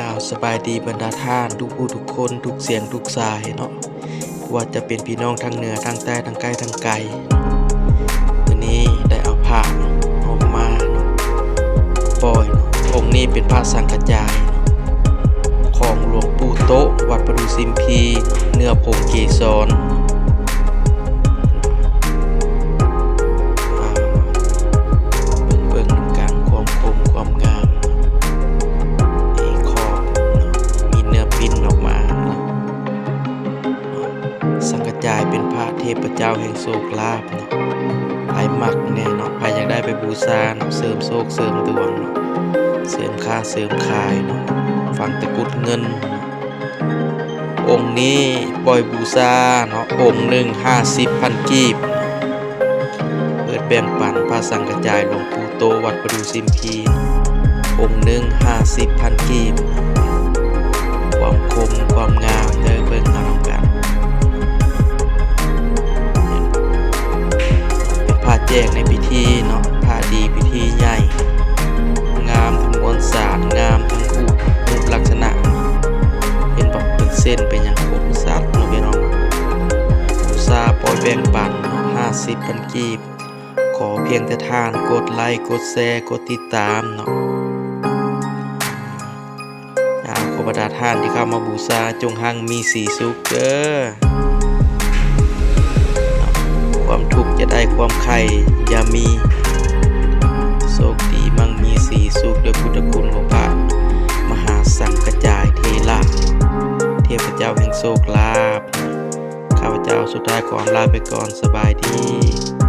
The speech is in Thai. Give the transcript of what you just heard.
อ้าวสบายดีบรรดาท่าน ทุกผู้ทุกคนทุกเสียงทุกสายเนาะว่าจะเป็นพี่น้องทางเหนือทางใต้ทางใกล้ทางไกลวันนี้ได้เอาผ้าออกมาเนาะปล่อยองค์นี้เป็นผ้าสังกระจายาของหลวงปู่โต๊ะวัดประดูซิมพี เนื้อผงเกสร เป็นพระเทพเจ้าแห่งโศกลาภเนาะไผมักแน่เนาะไผอยากได้ไปบูชาเนาะเสริมโศกเสริมดวงเนาะเสริมค่าเสริมขายเนาะฝังตะกุดเงิน องค์นี้ปล่อยบูชาเนาะองค์หนึ่งห้าสิบพันกีบ เปิดแบ่งปันพระสังกระจายหลวงปู่โตวัดประดูซิมพีนองค์หนึ่งห้าสิบพันกีบความคม ธีเนาะผ้าดีพิธีใหญ่ งามทั้งมวลสารงามทั้งรูปรูปลักษณะ เห็นบอกเป็นเส้นเป็นอย่างคมสัตว์เนาะพี่น้องอุตสาปล่อยแบ่งปันห้าสิบพันกีบ ขอเพียงแต่ทานกดไลค์กดแชร์กดติดตามเนาะอาขอบรรดาท่านที่เข้ามาบูชาจงหังมีสีสุขเด้อ ย่ามีโชคดีมั่งมีสีสุขด้วยพุทธคุณของพระมหาสังกระจายเทละเทพเจ้าแห่งโชคลาภข้าพเจ้าสุดท้ายขออำลาไปก่อนสบายดี